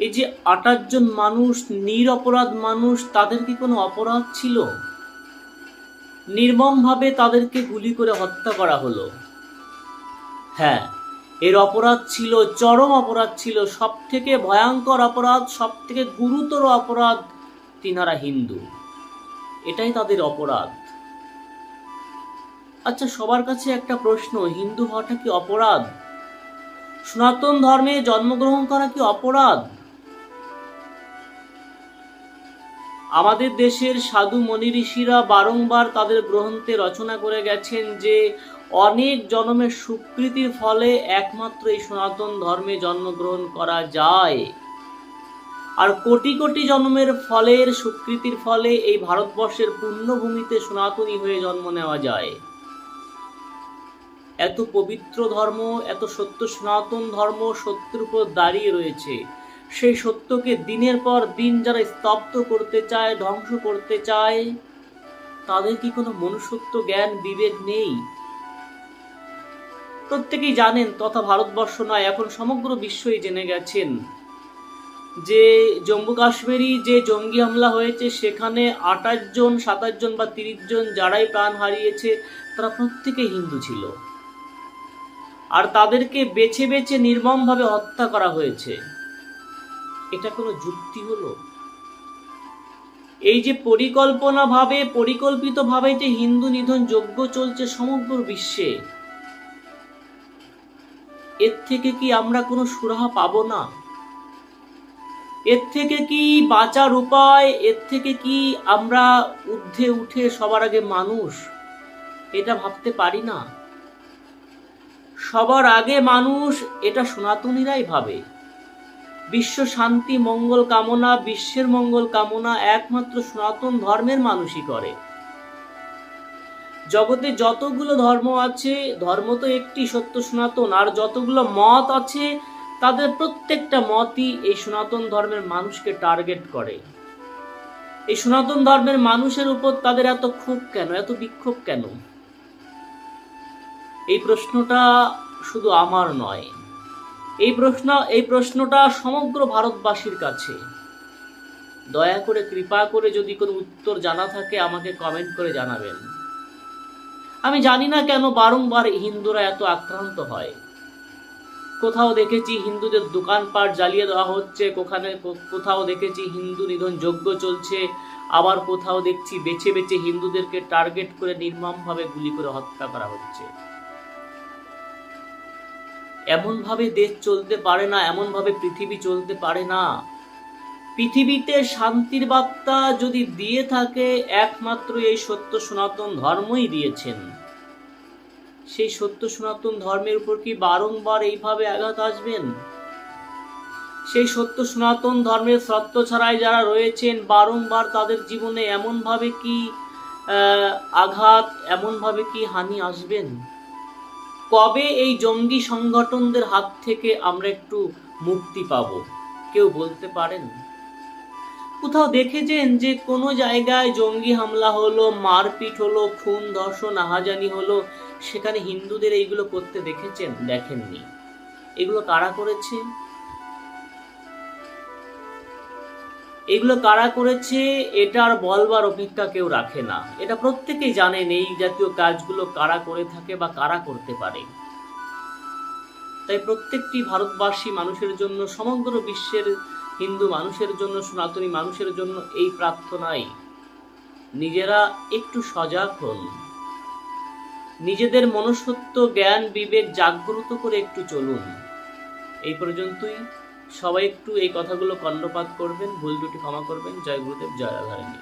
এই যে আটাশ জন মানুষ নিরপরাধ মানুষ, তাদের কি কোনো অপরাধ ছিল? নির্মমভাবে তাদেরকে গুলি করে হত্যা করা হলো। হ্যাঁ এর অপরাধ ছিল, চরম অপরাধ ছিল সব থেকে ভয়ঙ্কর অপরাধ সব থেকে গুরুতর অপরাধ তিনারা হিন্দু। এটাই তাদের অপরাধ। আচ্ছা সবার কাছে একটা প্রশ্ন, হিন্দু হওয়াটা কি অপরাধ? সনাতন ধর্মে জন্মগ্রহণ করা কি অপরাধ? আমাদের দেশের সাধু মনি ঋষিরা বারংবার তাদের গ্রন্থে রচনা করে গেছেন যে, অনেক জন্মের সুকৃতির ফলে একমাত্র এই সনাতন ধর্মে জন্মগ্রহণ করা যায়। আর কোটি কোটি জন্মের ফলের সুকৃতির ফলে এই ভারতবর্ষের পুণ্যভূমিতে সনাতনী হয়ে জন্ম নেওয়া যায়। এত পবিত্র ধর্ম, এত সত্য সনাতন ধর্ম সত্যের উপর দাঁড়িয়ে রয়েছে। সেই সত্যকে দিনের পর দিন যারা স্তব্ধ করতে চায়, ধ্বংস করতে চায়, তাদের কি কোনো মনুষ্যত্ব জ্ঞান, বিবেক নেই? প্রত্যেকেই জানেন তথা ভারতবর্ষ নয়, এখন সমগ্র বিশ্বই জেনে গেছেন যে জম্মু কাশ্মীরই যে জঙ্গি হামলা হয়েছে, সেখানে আঠাশ জন, সাতাশ জন বা তিরিশ জন যারাই প্রাণ হারিয়েছে, তারা প্রত্যেকে হিন্দু ছিল। আর তাদেরকে বেছে বেছে নির্মমভাবে হত্যা করা হয়েছে। এটা কোনো যুক্তি হলো? এই যে পরিকল্পনা ভাবে পরিকল্পিত ভাবে যে হিন্দু নিধন যজ্ঞ চলছে সমগ্র বিশ্বে, এর থেকে কি আমরা কোনো সুরাহা পাবো না? এর থেকে কি বাঁচার উপায়? এর থেকে কি আমরা ঊর্ধ্বে উঠে সবার আগে মানুষ? এটা ভাবতে পারি না। সবার আগে মানুষ, এটা সনাতনীরাই ভাবে। বিশ্ব শান্তি, মঙ্গল কামনা, বিশ্বের মঙ্গল কামনা একমাত্র সনাতন ধর্মের মানুষই করে। জগতে যতগুলো ধর্ম আছে, ধর্ম তো একটি সত্য সনাতন, আর যতগুলো মত আছে, তাদের প্রত্যেকটা মতই এই সনাতন ধর্মের মানুষকে টার্গেট করে। এই সনাতন ধর্মের মানুষের উপর তাদের এত ক্ষোভ কেন, এত বিক্ষোভ কেন? এই প্রশ্নটা শুধু আমার নয়। এই প্রশ্ন, এই প্রশ্নটা সমগ্র ভারতবাসীর কাছে। দয়া করে, কৃপা করে যদি কোনো উত্তর জানা থাকে, আমাকে কমেন্ট করে জানাবেন। আমি জানি না কেন বারংবার হিন্দুরা এত আক্রান্ত হয়। কোথাও দেখেছি হিন্দুদের দোকানপাট জ্বালিয়ে দেওয়া হচ্ছে, কোখানে কোথাও দেখেছি হিন্দু নিধন যজ্ঞ চলছে, আবার কোথাও দেখছি বেছে বেছে হিন্দুদেরকে টার্গেট করে নির্মমভাবে গুলি করে হত্যা করা হচ্ছে। এমনভাবে দেশ চলতে পারে না, এমনভাবে পৃথিবী চলতে পারে না। পৃথিবীতে শান্তির বার্তা যদি দিয়ে থাকে, একমাত্র এই সত্য সনাতন ধর্মই দিয়েছেন। সেই সত্য সনাতন ধর্মের উপর কি বারংবার এইভাবে আঘাত আসবেন? সেই সত্য সনাতন ধর্মের সত্য ছাড়াই যারা রয়েছেন, বারংবার তাদের জীবনে এমনভাবে কি আঘাত, এমনভাবে কি হানি আসবেন? কবে এই জঙ্গি সংগঠনদের হাত থেকে আমরা একটু মুক্তি পাব? কেউ বলতে পারেন? কোথাও দেখেছেন যে কোনো জায়গায় জঙ্গি হামলা হলো, মারপিট হলো, খুন, ধর্ষণ, আহাজানি হলো? সেখানে হিন্দুদের এইগুলো করতে দেখেছেন? দেখেননি। এগুলো কারা করেছে? এগুলো কারা করেছে, এটা আর বলবার অপেক্ষা কেউ রাখে না। এটা প্রত্যেকেই জানেন এই জাতীয় কাজগুলো কারা করে থাকে বা কারা করতে পারে। তাই প্রত্যেকটি ভারতবাসী মানুষের জন্য, সমগ্র বিশ্বের হিন্দু মানুষের জন্য, সনাতনী মানুষের জন্য এই প্রার্থনাই। নিজেরা একটু সজাগ হন। নিজেদের মনুষ্যত্ব, জ্ঞান, বিবেক জাগ্রত করে একটু চলুন। এই পর্যন্তই। সবাই একটু এই কথাগুলো কর্ণপাত করবেন ভুল দুটি ক্ষমা করবেন। জয় গুরুদেব জয় রাধারানী।